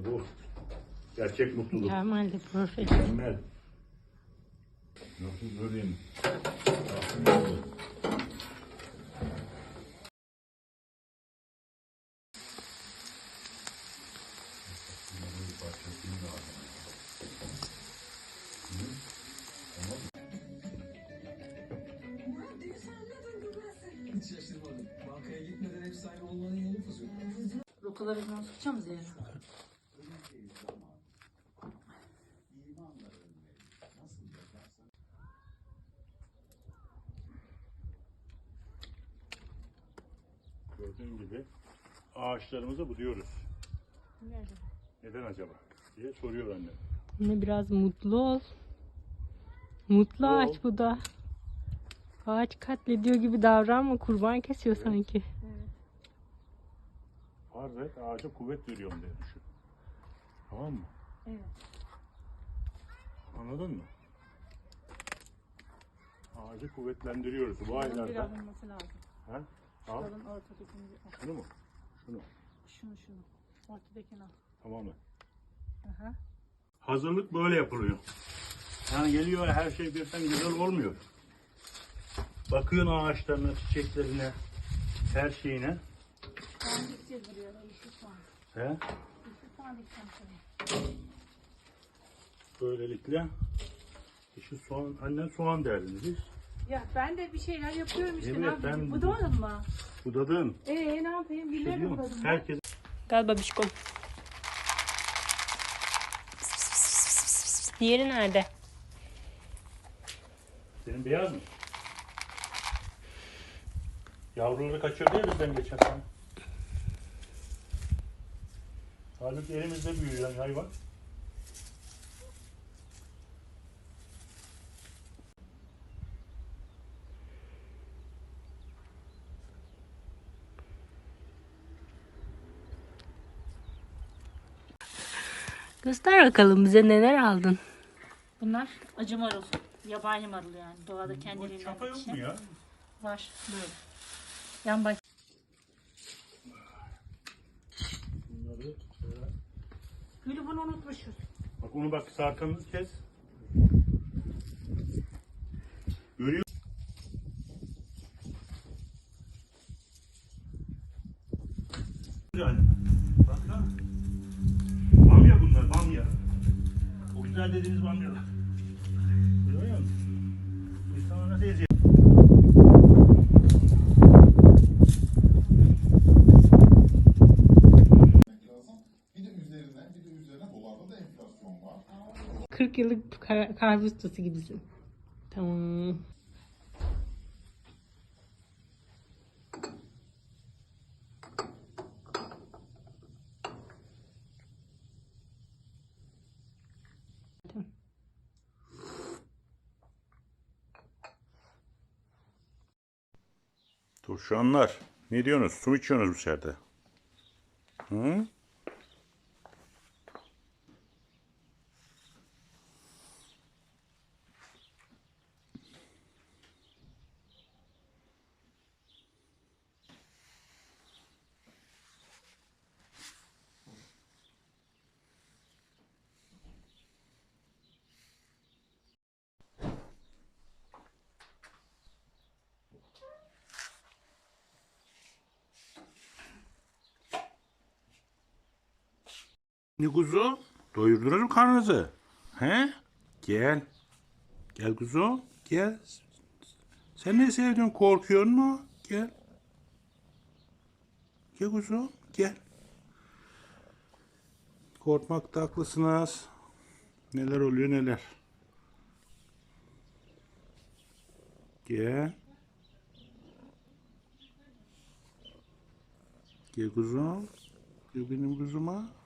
İşte bu. Gerçek mutluluk. Mükemmel de perfect. Mükemmel. Nasıl söyleyeyim? Nasıl şaşırmadım. Bankaya gitmeden ev sahibi olmanın yeni fısı. Rokaları falan tutacağım Zehra? Gördüğün gibi ağaçlarımıza bu diyoruz. Nerede? Neden acaba? diye soruyor annem. Yine biraz mutlu ol. Mutlu Ol. ağaç bu da. Ağaç katlediyor gibi davranma. Kurban kesiyor sanki. Farz et ağaca kuvvet veriyorum diye düşün. Tamam mı? Evet. Anladın mı? Ağacı kuvvetlendiriyoruz. Bu aylarda. alınması lazım. Ha? Ortadakini al. Şunu mu? Şunu. Şunu şunu. Ortadakini al. Tamam mı? Aha. Hazırlık böyle yapılıyor. Yani geliyor her şey birden güzel olmuyor. Bakıyorsun ağaçlarına, çiçeklerine, her şeyine. Ben gideceğiz buraya. Yeşil soğan. He? Yeşil soğan dikeceğim sana. Böylelikle şu soğan, annen soğan derdiniz. Ya ben de bir şeyler yapıyorum işte. Evet, ne yapayım? ben- Bu da mı? Budadın. Ee ne yapayım? İşte Günler diyorum, yolladım. herkes Gel babişkom. Diğeri nerede? Senin beyaz mı? Yavruları kaçırdı ya bizden geçen sene. Halbuki elimizde büyüyen hayvan. Göster bakalım bize neler aldın. Bunlar acı marul. Yabani marul yani. Doğada kendiliğinden çapa yok mu ya? Var. Böyle. Yan baş. Bunları şöyle- Gülü bunu unutmuşuz. Bak onu bak sarkanını kes. Görüyor Yani. Güzel dediğiniz bamyalar. Görüyor musun? İnsanlar nasıl eziyet? lazım. Bir de üzerine, bir de üzerine dolarda da enflasyon var. 40 yıllık kar kahve ustası gibisin. Tamam. Turşuanlar. Ne diyorsunuz? Su içiyorsunuz bu içeride. Hı? Ne kuzu? Doyurdunuz mu karnınızı? He? Gel. Gel kuzu. Gel. Sen ne sevdin? Korkuyor mu? Gel. Gel kuzu. Gel. Korkmakta haklısınız. Neler oluyor neler. Gel. Gel kuzum. Gel benim kuzuma.